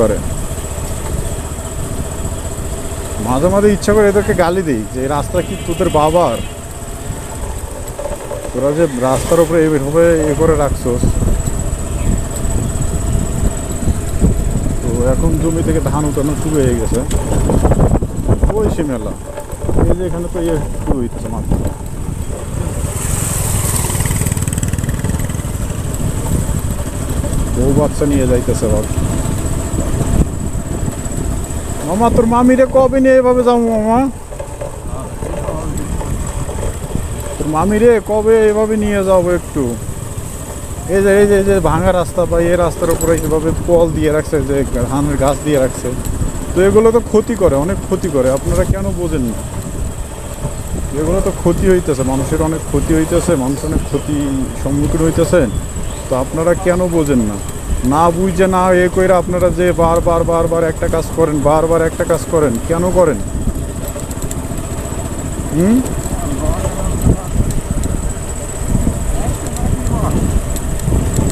করে। মাঝে মাঝে ইচ্ছা করে এদেরকে গালি দিই যে রাস্তা কি তোদের বাবার? তোরা যে রাস্তার উপরে এইভাবে এ করে রাখছোস। তো এখন জমি থেকে ধান উঠানো শুরু হয়ে গেছে। ওই সে মেলা। এই যে এখানে তো ইয়ে শুরু হচ্ছে মাত্র। বউ বাচ্চা নিয়ে যাইতেছে বাবা মামা, তোর মামিরে কবে নিয়ে এভাবে যাব মামা? তোর মামিরে কবে এভাবে নিয়ে যাব একটু? এই যে এই যে এই যে ভাঙা রাস্তা বা এই রাস্তার উপরে এভাবে কল দিয়ে রাখছে, যে ধানের গাছ দিয়ে রাখছে। তো এগুলো তো ক্ষতি করে, অনেক ক্ষতি করে। আপনারা কেন বোঝেন না? এগুলো তো ক্ষতি হইতেছে, মানুষের অনেক ক্ষতি হইতেছে, মানুষ অনেক ক্ষতি সম্মুখীন হইতেছে। তো আপনারা কেন বোঝেন না? না বুঝে না এ কইরা আপনারা যে বারবার বারবার একটা কাজ করেন বারবার একটা কাজ করেন, কেন করেন? হুম?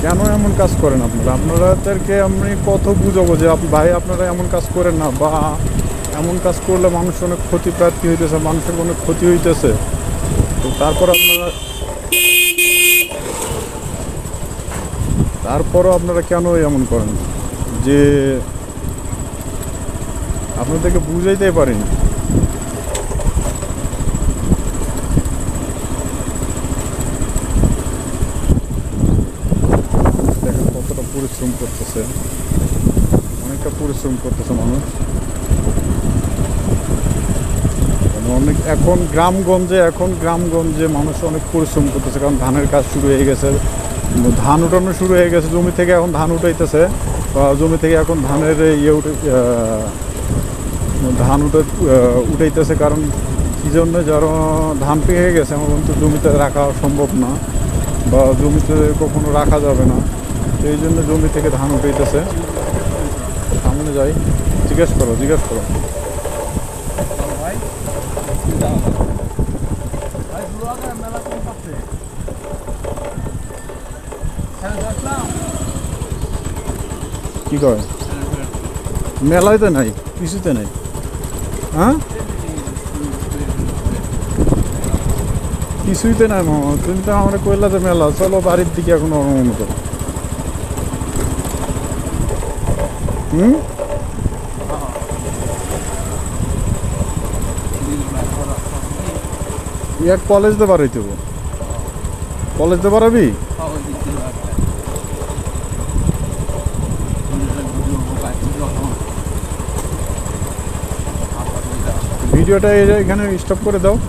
কেন এমন কাজ করেন আপনারা? আপনারাদেরকে আমি কত বুঝাবো যে ভাই, আপনারা এমন কাজ করেন না, বা এমন কাজ করলে মানুষ অনেক ক্ষতিপ্রাপ্তি হইতেছে, মানুষের অনেক ক্ষতি হইতেছে। তো তারপর আপনারা তারপরও আপনারা কেন এমন করেন? যে আপনাদেরকে বুঝাইতে পারিনি। দেখেন কতটা পরিশ্রম করতেছে। অনেকটা পরিশ্রম করতেছে মানুষ। মানে অনেক, এখন গ্রামগঞ্জে এখন গ্রামগঞ্জে মানুষ অনেক পরিশ্রম করতেছে, কারণ ধানের কাজ শুরু হয়ে গেছে। ধান উঠানো শুরু হয়ে গেছে, জমি থেকে এখন ধান উঠাইতেছে। জমি থেকে এখন ধানের ইয়ে উঠে ধান উঠে উঠাইতেছে, কারণ কি জন্য যারা ধান পেয়ে গেছে, আমার কিন্তু জমিতে রাখা সম্ভব না বা জমিতে কখনো রাখা যাবে না। এই জন্য জমি থেকে ধান উঠাইতেছে। সামনে যাই, জিজ্ঞেস করো জিজ্ঞেস করো। কি কয়? মেলায় তো নাই, কিছুতে নাই। হ্যাঁ কিছুইতে নাই, মামা। তুমি তো আমরা কইলা যে মেলা, চলো বাড়ির দিকে এখন অনুমত হুম? এক কলেজ দে বাড়াইতে কলেজ দে বাড়াবি? ভিডিওটা এখানে স্টপ করে দাও।